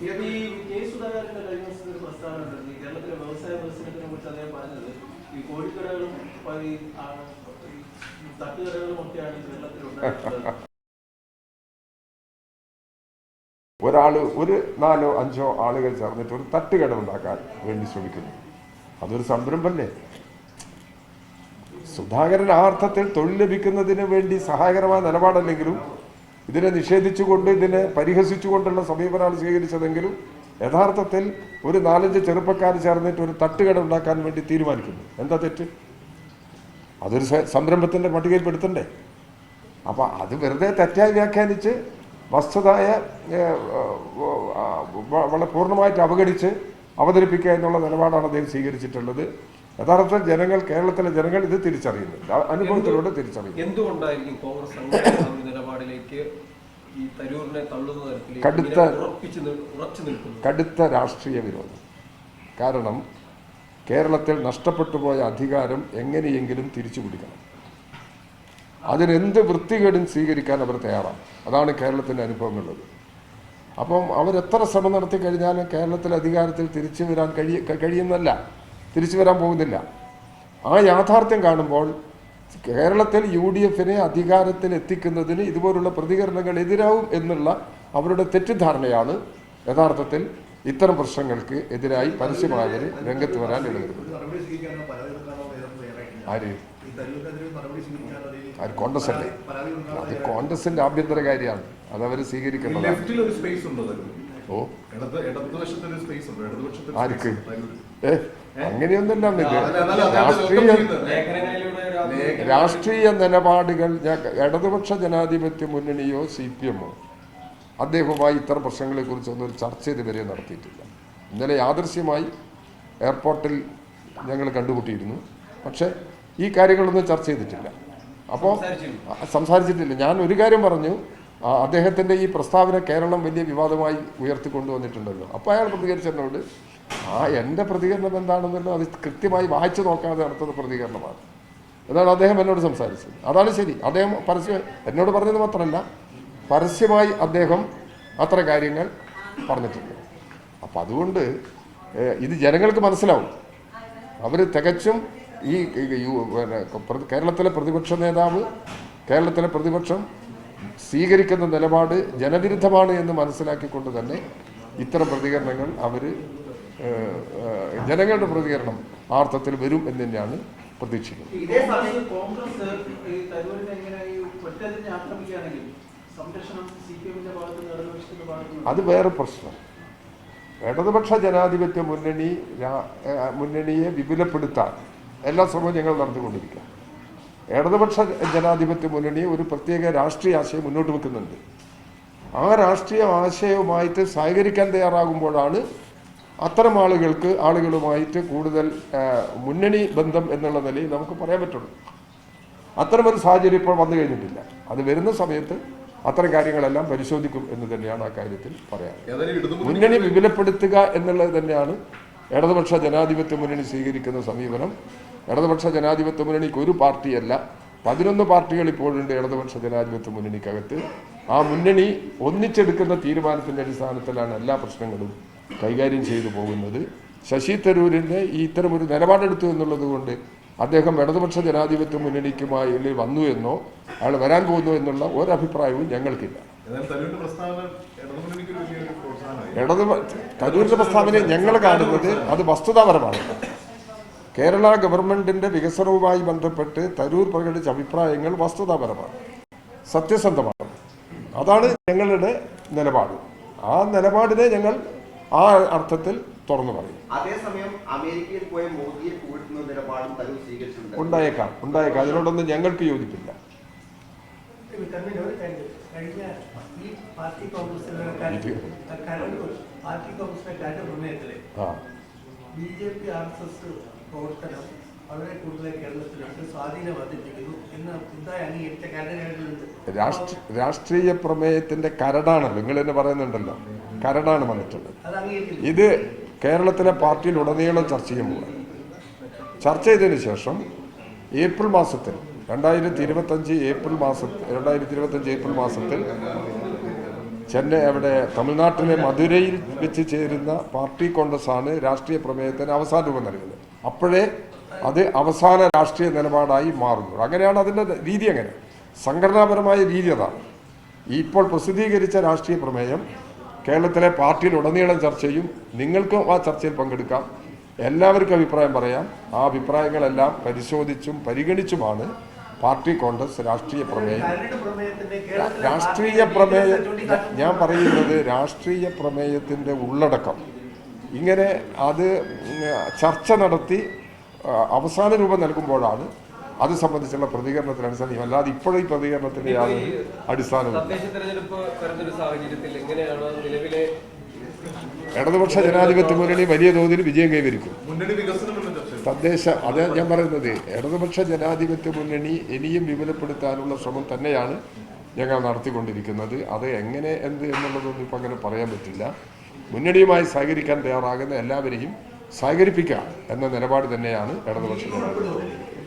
K ഒരു ഒരാൾ ഒരു നാലോ അഞ്ചോ ആളുകൾ ചേർന്നിട്ട് ഒരു തട്ടുകട ഉണ്ടാക്കാൻ വേണ്ടി ശ്രമിക്കുന്നു. അതൊരു സംരംഭമല്ലേ സുധാകരൻ ആ അർത്ഥത്തിൽ തൊഴിൽ ലഭിക്കുന്നതിന് വേണ്ടി സഹായകരമായ നിലപാടല്ലെങ്കിലും ഇതിനെ നിഷേധിച്ചുകൊണ്ട് ഇതിനെ പരിഹസിച്ചുകൊണ്ടുള്ള സമീപനമാണ് സ്വീകരിച്ചതെങ്കിലും യഥാർത്ഥത്തിൽ ഒരു നാലഞ്ച് ചെറുപ്പക്കാർ ചേർന്നിട്ട് ഒരു തട്ടുകട ഉണ്ടാക്കാൻ വേണ്ടി തീരുമാനിക്കുന്നു. എന്താ തെറ്റ്? അതൊരു സംരംഭത്തിന്റെ പട്ടികയിൽ പട്ടികയിൽപ്പെടുത്തണ്ടേ അപ്പം അത് വെറുതെ തെറ്റായി വ്യാഖ്യാനിച്ച് വസ്തുതായ വളരെ പൂർണമായിട്ട് അവഗണിച്ച് അവതരിപ്പിക്കുക എന്നുള്ള നിലപാടാണ് അദ്ദേഹം സ്വീകരിച്ചിട്ടുള്ളത്. യഥാർത്ഥത്തിൽ ജനങ്ങൾ കേരളത്തിലെ ജനങ്ങൾ ഇത് തിരിച്ചറിയുന്നുണ്ട്. അനുഭവത്തിലൂടെ തിരിച്ചറിയുന്നു എന്തുകൊണ്ടായിരിക്കും കോൺഗ്രസ് നിലപാടിലേക്ക് കടുത്ത- കടുത്ത രാഷ്ട്രീയ വിരോധം. കാരണം കേരളത്തിൽ നഷ്ടപ്പെട്ടു പോയ അധികാരം എങ്ങനെയെങ്കിലും തിരിച്ചു പിടിക്കണം. അതിനെന്ത് വൃത്തികേടും സ്വീകരിക്കാൻ അവർ തയ്യാറാണ്. അതാണ് കേരളത്തിന്റെ അനുഭവങ്ങളുള്ളത് അപ്പം അവരെത്ര ശ്രമം നടത്തി കഴിഞ്ഞാലും കേരളത്തിലെ അധികാരത്തിൽ തിരിച്ചു വരാൻ കഴിയ കഴിയുന്നല്ല തിരിച്ചു വരാൻ പോകുന്നില്ല. ആ യാഥാർത്ഥ്യം കാണുമ്പോൾ കേരളത്തിൽ യു ഡി എഫിനെ അധികാരത്തിൽ എത്തിക്കുന്നതിന് ഇതുപോലുള്ള പ്രതികരണങ്ങൾ എതിരാവും എന്നുള്ള അവരുടെ തെറ്റിദ്ധാരണയാണ് യഥാർത്ഥത്തിൽ ഇത്തരം പ്രശ്നങ്ങൾക്ക് എതിരായി പരസ്യമായവർ രംഗത്ത് വരാൻ തയ്യാറായിട്ടില്ല. ആര്? ആര്? കോൺഗ്രസ് അല്ലേ? അത് കോൺഗ്രസിന്റെ ആഭ്യന്തര കാര്യമാണ്. അതവർ സ്വീകരിക്കേണ്ടതാണ്. ഓ. ഇടത് ഇടതുവശത്ത് സ്പേസ് ഉണ്ടോ. ഇടതുപക്ഷത്തിൽ ആർക്ക്? ഏ അങ്ങനെയൊന്നുമല്ല രാഷ്ട്രീയ രാഷ്ട്രീയ നിലപാടുകൾ ഇടതുപക്ഷ ജനാധിപത്യ മുന്നണിയോ സി പി എമ്മോ അദ്ദേഹവുമായി ഇത്തരം പ്രശ്നങ്ങളെക്കുറിച്ചൊന്നും ഒരു ചർച്ച ഇതുവരെ നടത്തിയിട്ടില്ല. ഇന്നലെ യാദൃശ്യമായി എയർപോർട്ടിൽ ഞങ്ങൾ കണ്ടുമുട്ടിയിരുന്നു. പക്ഷേ ഈ കാര്യങ്ങളൊന്നും ചർച്ച ചെയ്തിട്ടില്ല. അപ്പോൾ സംസാരിച്ചിട്ടില്ല. ഞാൻ ഒരു കാര്യം പറഞ്ഞു. അദ്ദേഹത്തിന്റെ ഈ പ്രസ്താവന കേരളം വലിയ വിവാദമായി ഉയർത്തിക്കൊണ്ടുവന്നിട്ടുണ്ടല്ലോ. അപ്പോൾ അയാൾ പ്രതികരിച്ചതിനോട് ആ എന്റെ പ്രതികരണം എന്താണെന്നല്ലോ അത് കൃത്യമായി വായിച്ചു നോക്കാതെ നടത്തുന്ന പ്രതികരണമാണ്. എന്നാണ് അദ്ദേഹം എന്നോട് സംസാരിച്ചത്. അതാണ് ശരി. അദ്ദേഹം പരസ്യം എന്നോട് പറഞ്ഞത് മാത്രമല്ല പരസ്യമായി അദ്ദേഹം അത്ര കാര്യങ്ങൾ പറഞ്ഞിട്ടുണ്ട്. അപ്പം അതുകൊണ്ട് ഇത് ജനങ്ങൾക്ക് മനസ്സിലാവും. അവർ തികച്ചും ഈ കേരളത്തിലെ പ്രതിപക്ഷ നേതാവ് കേരളത്തിലെ പ്രതിപക്ഷം സ്വീകരിക്കുന്ന നിലപാട് ജനവിരുദ്ധമാണ് എന്ന് മനസ്സിലാക്കിക്കൊണ്ട് തന്നെ ഇത്തരം പ്രതികരണങ്ങൾ അവർ ജനങ്ങളുടെ പ്രതികരണം ആർത്ഥത്തിൽ വരും എന്ന് തന്നെയാണ് പ്രതീക്ഷിക്കുന്നത്. അത് വേറെ പ്രശ്നം. ഇടതുപക്ഷ ജനാധിപത്യ മുന്നണി മുന്നണിയെ വിപുലപ്പെടുത്താൻ എല്ലാ ശ്രമവും ഞങ്ങൾ നടത്തിക്കൊണ്ടിരിക്കുക ഇടതുപക്ഷ ജനാധിപത്യ മുന്നണി ഒരു പ്രത്യേക രാഷ്ട്രീയ ആശയം മുന്നോട്ട് വെക്കുന്നുണ്ട്. ആ രാഷ്ട്രീയ ആശയവുമായിട്ട് സഹകരിക്കാൻ തയ്യാറാകുമ്പോഴാണ് അത്തരം ആളുകൾക്ക് ആളുകളുമായിട്ട് കൂടുതൽ മുന്നണി ബന്ധം എന്നുള്ള നിലയിൽ നമുക്ക് പറയാൻ പറ്റുള്ളൂ. അത്തരമൊരു സാഹചര്യം ഇപ്പോൾ വന്നു കഴിഞ്ഞിട്ടില്ല. അത് വരുന്ന സമയത്ത് അത്തരം കാര്യങ്ങളെല്ലാം പരിശോധിക്കും എന്ന് തന്നെയാണ് ആ കാര്യത്തിൽ പറയാൻ മുന്നണി വിപുലപ്പെടുത്തുക എന്നുള്ളത് തന്നെയാണ് ഇടതുപക്ഷ ജനാധിപത്യ മുന്നണി സ്വീകരിക്കുന്ന സമീപനം. ഇടതുപക്ഷ ജനാധിപത്യ മുന്നണിക്ക് ഒരു പാർട്ടിയല്ല. പതിനൊന്ന് പാർട്ടികൾ ഇപ്പോഴുണ്ട് ഇടതുപക്ഷ ജനാധിപത്യ മുന്നണിക്കകത്ത്. ആ മുന്നണി ഒന്നിച്ചെടുക്കുന്ന തീരുമാനത്തിന്റെ അടിസ്ഥാനത്തിലാണ് എല്ലാ പ്രശ്നങ്ങളും കൈകാര്യം ചെയ്തു പോകുന്നത്. ശശി തരൂരിന്റെ ഈ ഇത്തരമൊരു നിലപാടെടുത്തു എന്നുള്ളത് കൊണ്ട് അദ്ദേഹം ഇടതുപക്ഷ ജനാധിപത്യ മുന്നണിക്കുമായി വന്നു എന്നോ അയാൾ വരാൻ പോകുന്നു എന്നുള്ള ഒരഭിപ്രായവും ഞങ്ങൾക്കില്ല. ഇടതു തരൂരിന്റെ പ്രസ്താവന ഞങ്ങൾ കാണുന്നത് അത് വസ്തുതാപരമാണ്. കേരള ഗവൺമെന്റിന്റെ വികസനവുമായി ബന്ധപ്പെട്ട് തരൂർ പ്രകടിച്ച അഭിപ്രായങ്ങൾ വസ്തുതാപരമാണ് സത്യസന്ധമാണ്. അതാണ് ഞങ്ങളുടെ നിലപാട്. ആ നിലപാടിനെ ഞങ്ങൾ ആ അർത്ഥത്തിൽ തുറന്നു പറയും. അതേസമയം അമേരിക്കയിൽ പോയ മോദിയെ നിലപാടും തരൂർ സ്വീകരിച്ചിട്ടുണ്ട്. ഉണ്ടായേക്കാം ഉണ്ടായേക്കാം. അതിനോടൊന്നും ഞങ്ങൾക്ക് യോജിപ്പില്ല. പാർട്ടി കോൺഗ്രസിലെ പ്രമേയത്തിൽ B J P R S S പ്രവർത്തനം വളരെ കൂടുതൽ കേരളത്തിലുണ്ട്. സ്വാധീനം വർദ്ധിപ്പിക്കുന്നു. എന്ന് ഇതായി അംഗീകരിച്ച കരടുകളുണ്ട് രാഷ്ട്ര രാഷ്ട്രീയ പ്രമേയത്തിന്റെ കരടാണല്ലോ. നിങ്ങൾ തന്നെ പറയുന്നുണ്ടല്ലോ. കരടാണ് വന്നിട്ടുള്ളത്. ഇത് കേരളത്തിലെ പാർട്ടിയിൽ ഉടനീളം ചർച്ച ചെയ്യുമ്പോൾ ചർച്ച ചെയ്തതിന് ശേഷം ഏപ്രിൽ മാസത്തിൽ രണ്ടായിരത്തി ഇരുപത്തഞ്ച് ഏപ്രിൽ മാസത്തിൽ രണ്ടായിരത്തി ഇരുപത്തഞ്ച് ഏപ്രിൽ മാസത്തിൽ ചെന്നൈ അവിടെ തമിഴ്നാട്ടിലെ മധുരയിൽ വെച്ച് ചേരുന്ന പാർട്ടി കോൺഗ്രസ് ആണ് രാഷ്ട്രീയ പ്രമേയത്തിന് അവസാന രൂപം നൽകുന്നത്. അപ്പോഴേ അത് അവസാന രാഷ്ട്രീയ നിലപാടായി മാറുന്നു. അങ്ങനെയാണ് അതിന്റെ രീതി അങ്ങനെ സംഘടനാപരമായ രീതി അതാണ്. ഇപ്പോൾ പ്രസിദ്ധീകരിച്ച രാഷ്ട്രീയ പ്രമേയം കേരളത്തിലെ പാർട്ടിയിൽ ഉടനീളം ചർച്ച ചെയ്യും. നിങ്ങൾക്കും ആ ചർച്ചയിൽ പങ്കെടുക്കാം. എല്ലാവർക്കും അഭിപ്രായം പറയാം. ആ അഭിപ്രായങ്ങളെല്ലാം പരിശോധിച്ചും പരിഗണിച്ചുമാണ് പാർട്ടി കോൺഗ്രസ് രാഷ്ട്രീയ പ്രമേയം. രാഷ്ട്രീയ പ്രമേയ ഞാൻ പറയുന്നത് രാഷ്ട്രീയ പ്രമേയത്തിന്റെ ഉള്ളടക്കം. ഇങ്ങനെ അത് ചർച്ച നടത്തി അവസാന രൂപം നൽകുമ്പോഴാണ് അത് സംബന്ധിച്ചുള്ള പ്രതികരണത്തിന് അടിസ്ഥാനം അല്ലാതെ ഇപ്പോഴും ഈ പ്രതികരണത്തിന് യാതൊരു അടിസ്ഥാനമില്ല ഇടതുപക്ഷ ജനാധിപത്യ മുന്നണി വലിയ തോതിൽ വിജയം കൈവരിക്കും. മുന്നണി വികസനമുള്ള ചർച്ച തദ്ദേശ അത് ഞാൻ പറയുന്നത് ഇടതുപക്ഷ ജനാധിപത്യ മുന്നണി ഇനിയും വിപുലപ്പെടുത്താനുള്ള ശ്രമം തന്നെയാണ് ഞങ്ങൾ നടത്തിക്കൊണ്ടിരിക്കുന്നത്. അത് എങ്ങനെ എന്ത് എന്നുള്ളതൊന്നും ഇപ്പം അങ്ങനെ പറയാൻ പറ്റില്ല. മുന്നണിയുമായി സഹകരിക്കാൻ തയ്യാറാകുന്ന എല്ലാവരെയും സഹകരിപ്പിക്കുക എന്ന നിലപാട് തന്നെയാണ് ഇടതുപക്ഷ